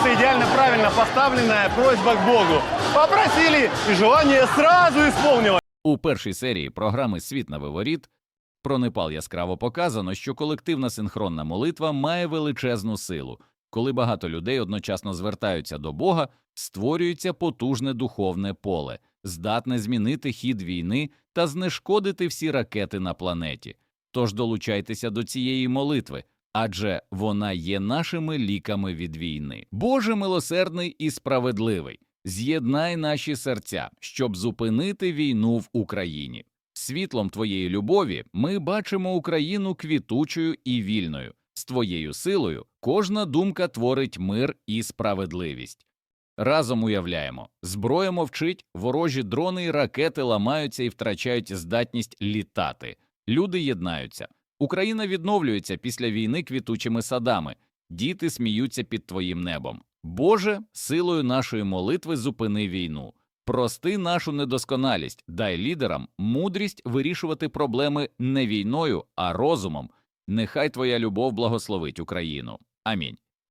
называется идеально правильно поставленная просьба к Богу. Попросили, и желание сразу исполнилось. У першій серії програми Світ на виворіт про Непал яскраво показано, що колективна синхронна молитва має величезну силу. Коли багато людей одночасно звертаються до Бога, створюється потужне духовне поле, здатне змінити хід війни та знешкодити всі ракети на планеті. Тож долучайтеся до цієї молитви, адже вона є нашими ліками від війни. Боже милосердний і справедливий, з'єднай наші серця, щоб зупинити війну в Україні. Світлом твоєї любові ми бачимо Україну квітучою і вільною. З твоєю силою кожна думка творить мир і справедливість. Разом уявляємо, зброя мовчить, ворожі дрони і ракети ламаються і втрачають здатність літати. Люди єднаються. Україна відновлюється після війни квітучими садами. Діти сміються під твоїм небом. Боже, силою нашої молитви зупини війну. Прости нашу недосконалість, дай лідерам мудрість вирішувати проблеми не війною, а розумом. Нехай твоя любов благословить Україну. Амінь.